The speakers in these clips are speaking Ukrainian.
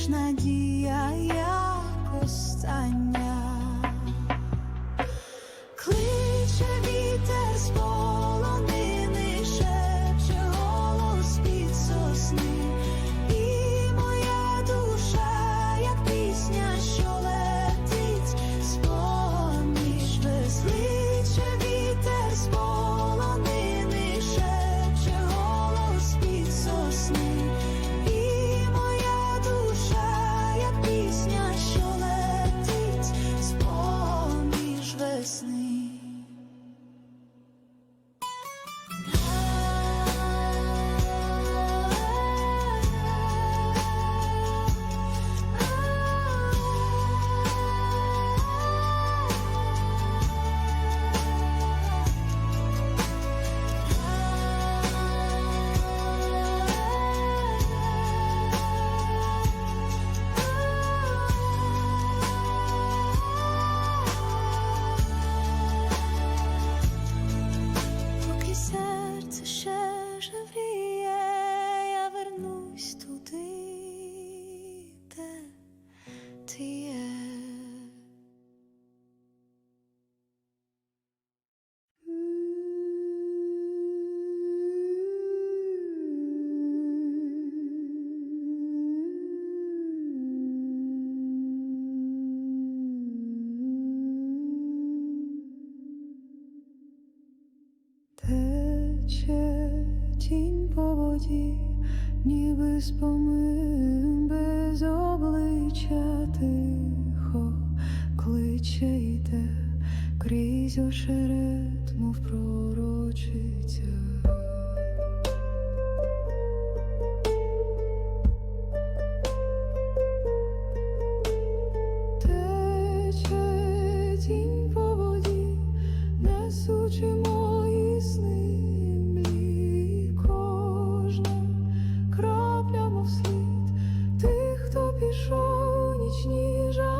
лиш надія. Тече тінь по воді, ніби спомин без обличчя тихо кличе йде крізь ошеред. вічні жаль.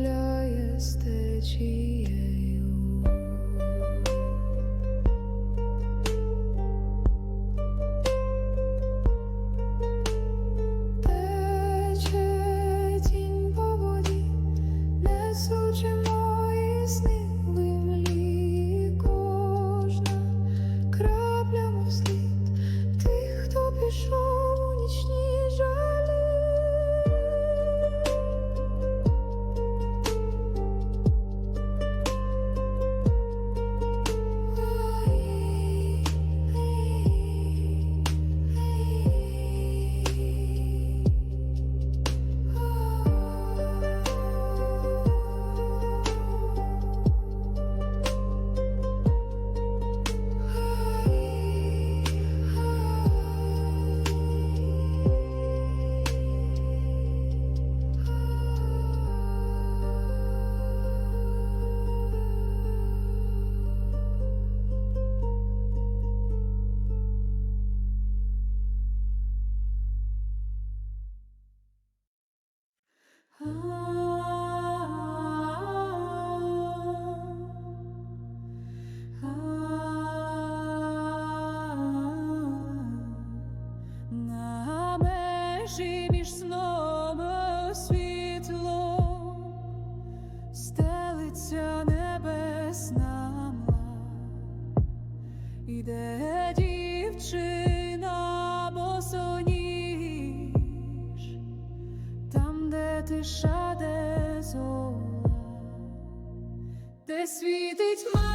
Сяде зола, де світить мати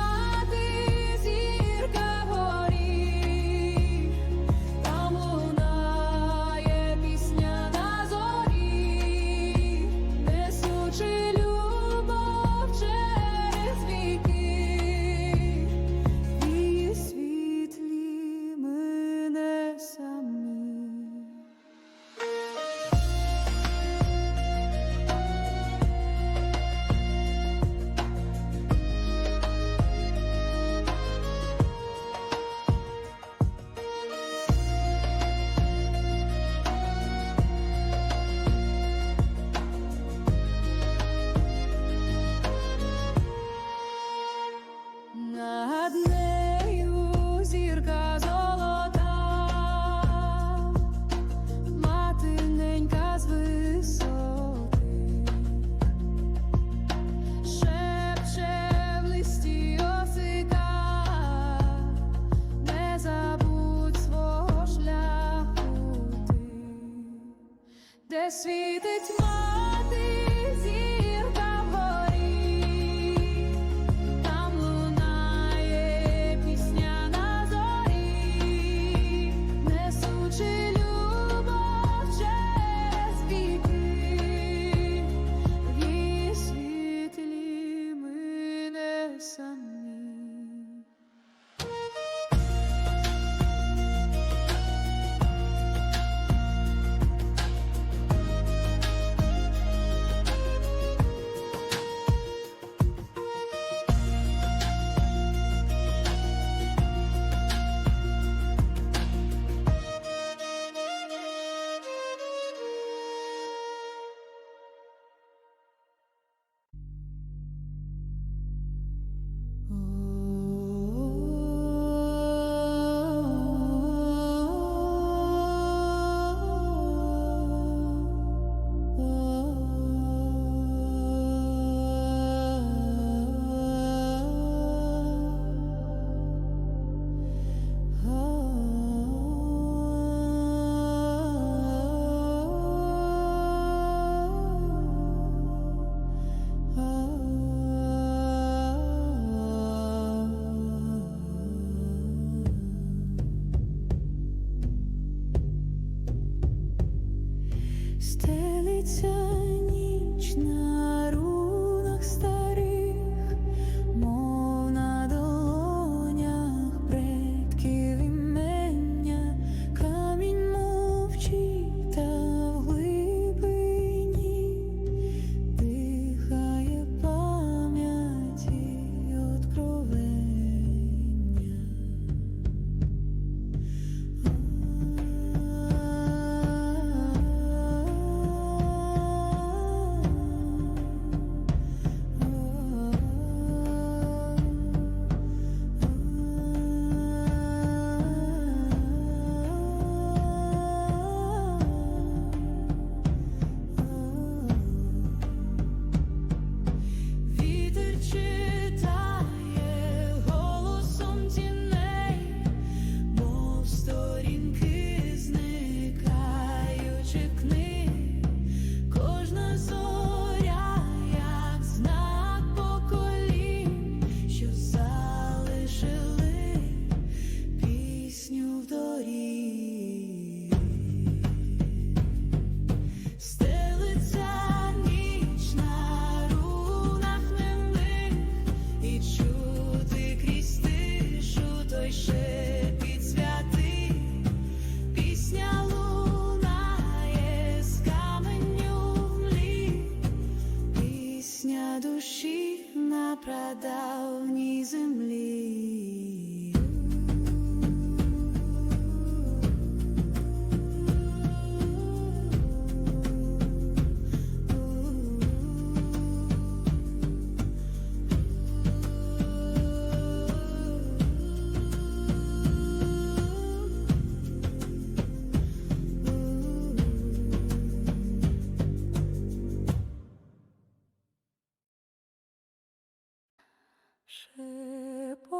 Шепоче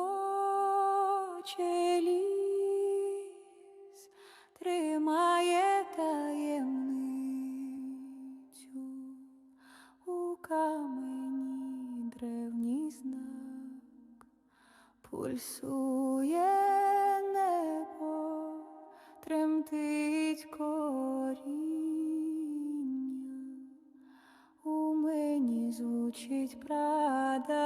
таємницю у камені древній знак, пульсує небо, тремтить коріння, у мені звучить прада.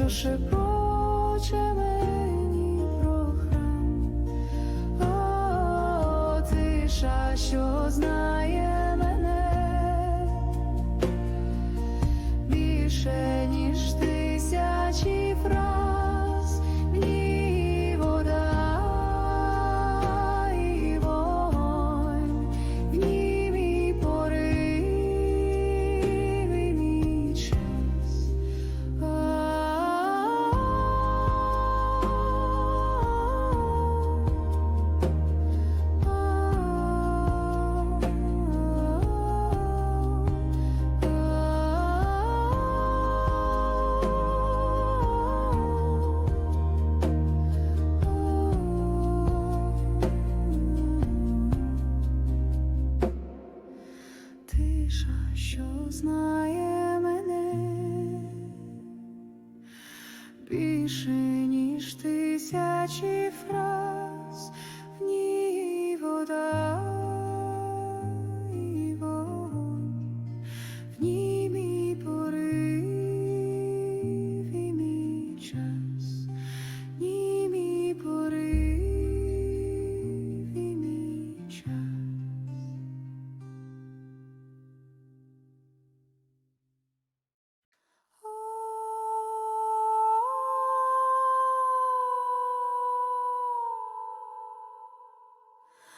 就是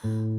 Oh.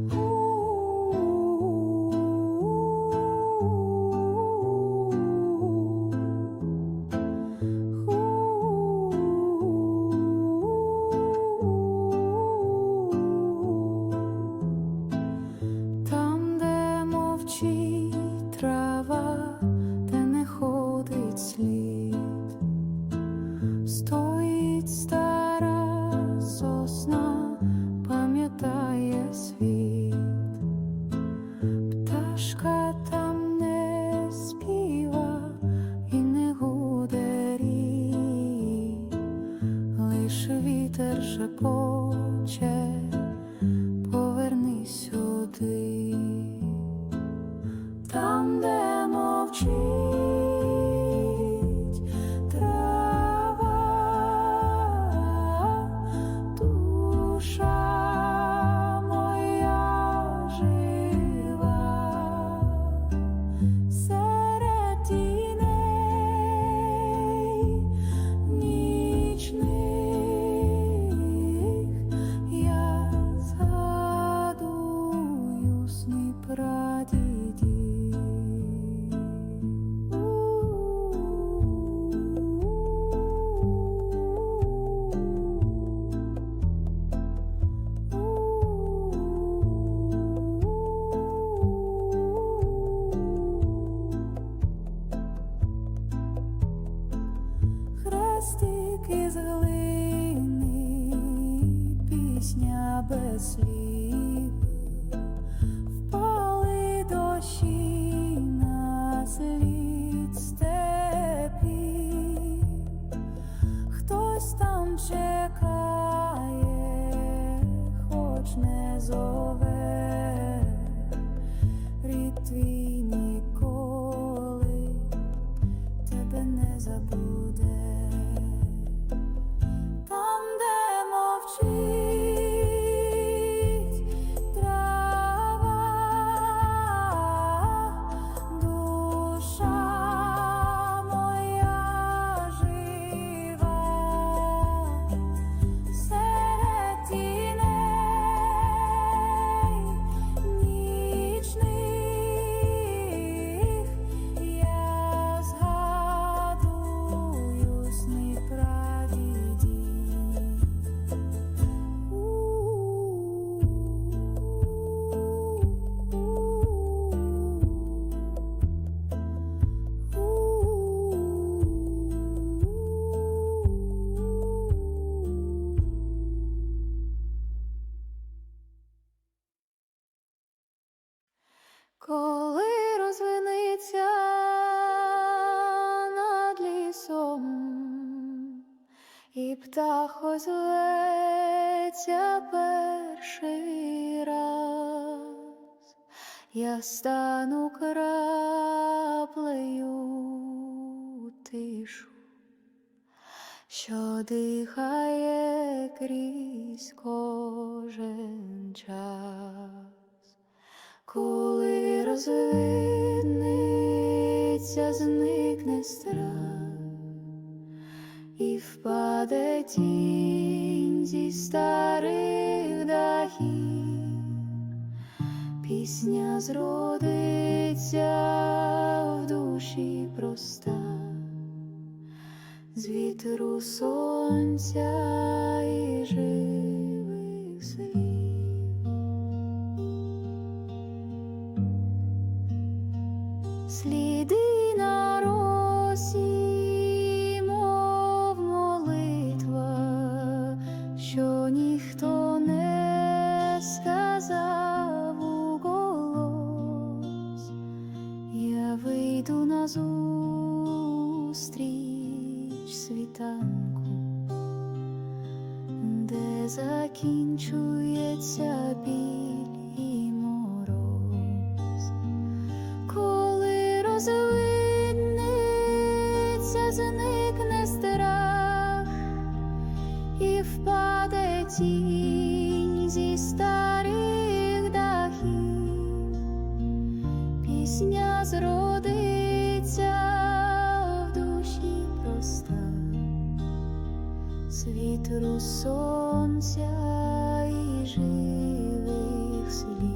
day. Хрестик із глини, пісня без слів, птах озветься перший раз, я стану краплею тишу, що дихає крізь кожен час. Коли розвидниться, зникне страх і впаде тінь зі старих дахів, пісня зродиться в душі проста, з вітру сонця і живих слів. Сліди на росі, зродиться в душі проста, світру сонця і живих слів.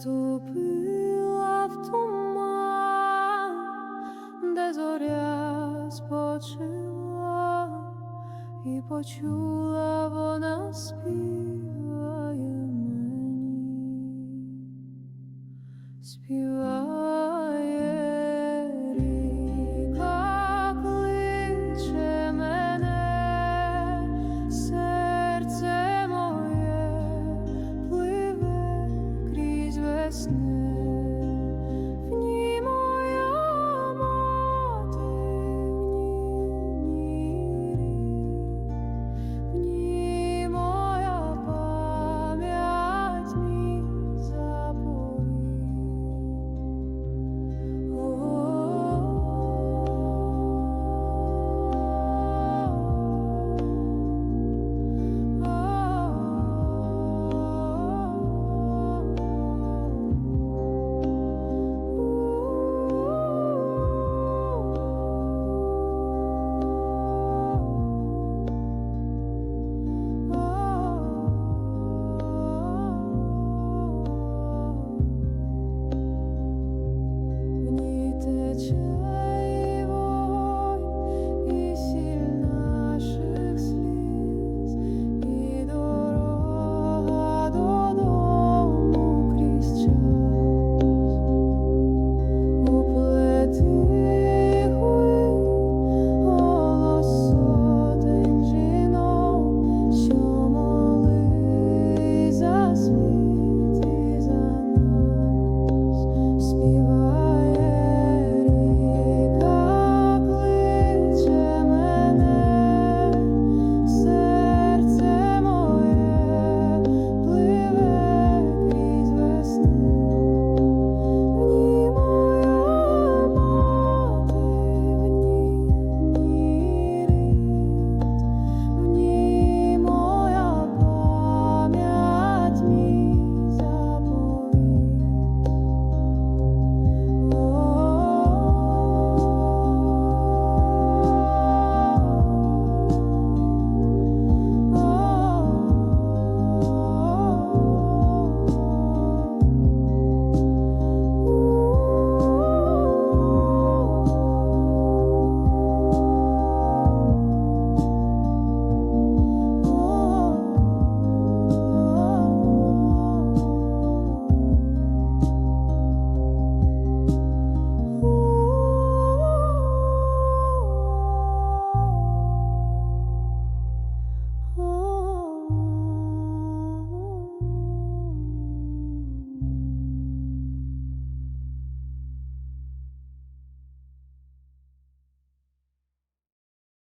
Ступила в туман, де зоря спочила, і почула